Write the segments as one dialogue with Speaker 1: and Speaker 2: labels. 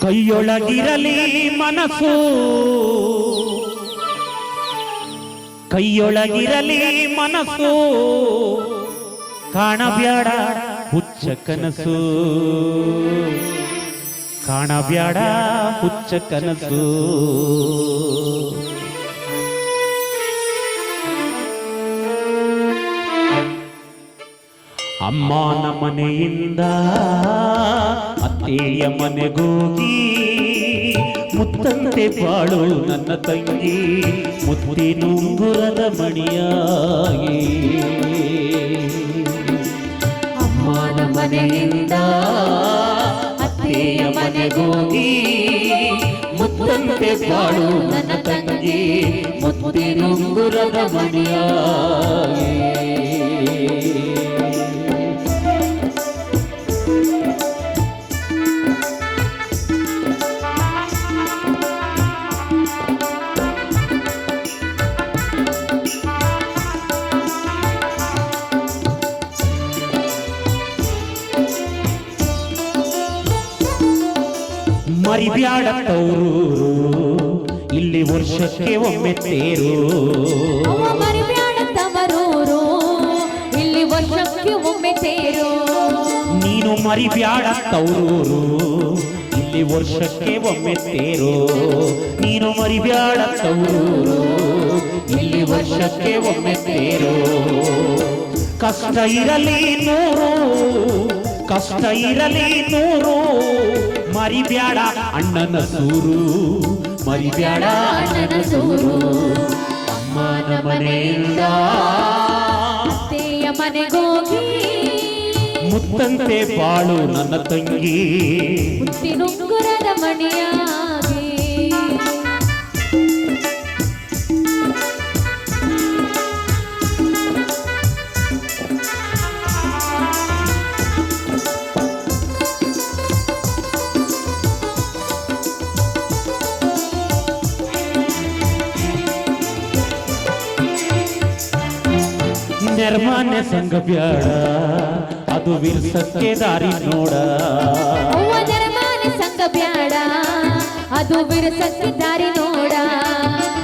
Speaker 1: ಕೈಯೊಳಗಿರಲಿ ಮನಸ್ಸು. ಕೈಯೊಳಗಿರಲಿ ಮನಸ್ಸು. ಕಾಣಬ್ಯಾಡ ಹುಚ್ಚ ಕನಸು. ಕಾಣಬ್ಯಾಡ ಹುಚ್ಚ ಕನಸು. ಅಮ್ಮನ ಮನೆಯಿಂದ ಅತ್ತೆಯ ಮನೆಗೋಗಿ ಮುತ್ತಂತೆ ಬಾಳು ನನ್ನ ತಂಗಿ ಮುತ್ತಿನುಂಗುರದ ಮಣಿಯಾಗಿ.
Speaker 2: ಅಮ್ಮನ ಮನೆಯಿಂದ ಅತ್ತೆಯ ಮನೆಗೋಗಿ ಮುತ್ತಂತೆ ಬಾಳು ನನ್ನ ತಂಗಿ ಮುತ್ತಿನುಂಗುರದ ಮಣಿಯಾಗಿ.
Speaker 1: ಮರಿಬ್ಯಾಡ ತೌರೂರು ಇಲ್ಲಿ ವರ್ಷಕ್ಕೆ ಒಮ್ಮೆ ತೇರು.
Speaker 2: ಅವ್ವ ಮರಿಬ್ಯಾಡ ತವರೂರು ಇಲ್ಲಿ ವರ್ಷಕ್ಕೆ ಒಮ್ಮೆ ತೇರು.
Speaker 1: ನೀನು ಮರಿಬ್ಯಾಡ ತೌರೂರು ಇಲ್ಲಿ ವರ್ಷಕ್ಕೆ ಒಮ್ಮೆ ತೇರು. ನೀನು ಮರಿಬ್ಯಾಡ ತೌರೂರು ಇಲ್ಲಿ ವರ್ಷಕ್ಕೆ ಒಮ್ಮೆ ತೇರು. ಕಷ್ಟ ಇರಲಿ ನೂರು. ಕಷ್ಟ ಇರಲಿ ನೂರು. ಮರಿಬ್ಯಾಡ ಅಣ್ಣನ ಸೂರು. ಮರಿಬ್ಯಾಡ ಅಣ್ಣನ ಸೂರು. ಅಮ್ಮನ ಮನೆಯಿಂದ
Speaker 2: ಅತ್ತೆಯ ಮನೆಗೋಗಿ
Speaker 1: ಮುತ್ತಂತೆ ಬಾಳು ನನ್ನ ತಂಗಿ.
Speaker 2: ಮುತ್ತಿನುಂಗುರದ ಮಣಿಯಾಗಿ
Speaker 1: ನಿರ್ಮಾನ್ಯ ಸಂಘ ಬ್ಯಾಡ. ಅದು ವಿರ್ಸಕ್ಕೆ ದಾರಿ ನೋಡ.
Speaker 2: ಅವ್ವ ಜರಮಾನೆ ಸಂಘ ಬ್ಯಾಡ. ಅದು ಬಿರುಸಕ್ಕೆ ದಾರಿ ನೋಡ.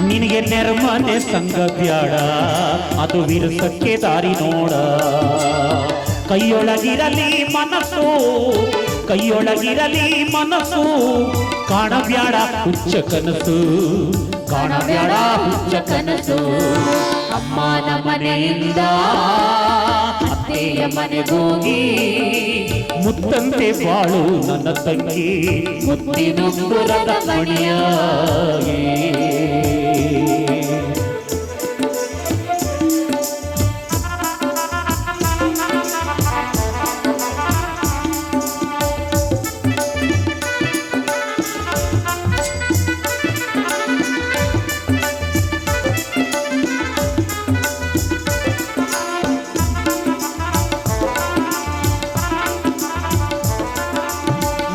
Speaker 1: ನಿನಗೆ ನಿರ್ಮಾನ್ಯ ಸಂಘ ಬ್ಯಾಡ. ಅದು ವಿರ್ಸಕ್ಕೆ ದಾರಿ ನೋಡ. ಕೈಯೊಳಗಿರಲಿ ಮನಸ್ಸು ಕೈಯೊಳಗಿರಲಿ ಮನಸ್ಸು. ಕಾಣಬ್ಯಾಡ ಹುಚ್ಚ ಕನಸು. ಕಾಣಬ್ಯಾಡ ಹುಚ್ಚ ಕನಸು.
Speaker 2: ಅಮ್ಮನ ಮನೆಯಿಂದ
Speaker 1: ಅತ್ತೆಯ ಮನೆಗೋಗಿ ಮುತ್ತಂತೆ ಬಾಳು ನನ್ನ ತಂಗಿ. ಮುತ್ತಿನೊಂದು ಮಣಿಯಾಗಿ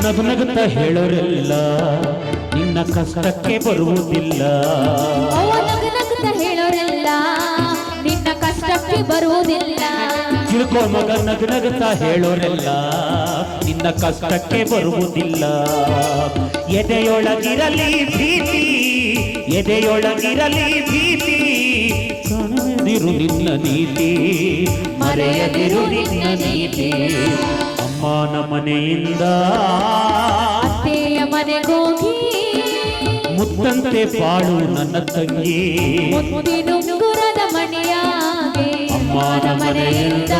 Speaker 1: ನಗು ನಗುತ್ತ ಹೇಳೋರೆಲ್ಲ ನಿನ್ನ ಕಷ್ಟಕ್ಕೆ ಬರುವುದಿಲ್ಲ.
Speaker 2: ಅವ್ವ ನಗು ಹೇಳೋರೆಲ್ಲ ನಿನ್ನ ಕಷ್ಟಕ್ಕೆ ಬರುವುದಿಲ್ಲ.
Speaker 1: ತಿಳ್ಕೋ ಮಗ ನಗು ನಗುತ್ತಾ ಹೇಳೋರೆಲ್ಲ ನಿನ್ನ ಕಷ್ಟಕ್ಕೆ ಬರುವುದಿಲ್ಲ. ಎದೆಯೊಳಗಿರಲಿ ಭೀತಿ ಎದೆಯೊಳಗಿರಲಿ ಭೀತಿ ಕಾಣದಿರು ನಿನ್ನ ನೀತಿ ಮರೆಯದಿರು ನಿನ್ನ ನೀತಿ. ಅಮ್ಮನ ಮನೆಯಿಂದ
Speaker 2: ಅತ್ತೆಯ ಮನೆಗೋಗಿ
Speaker 1: ಮುತ್ತಂತೆ ಬಾಳು ನನ್ನ ತಂಗಿ.
Speaker 2: ಮುತ್ತಿನುಂಗುರದ ಮಣಿಯಾಗಿ
Speaker 1: ಅಮ್ಮನ ಮನೆಯಿಂದ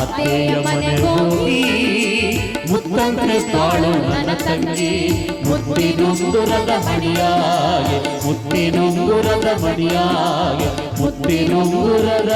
Speaker 1: ಅತ್ತೆಯ ಮನೆಗೋಗಿ ಮುತ್ತಂತೆ ಬಾಳು ನನ್ನ ತಂಗಿ. ಮುತ್ತಿನುಂಗುರದ ಮಣಿಯಾಗೆ ಮುತ್ತಿನುಂಗುರದ ಮಣಿಯಾಗೆ ಮುತ್ತಿನುಂಗುರದ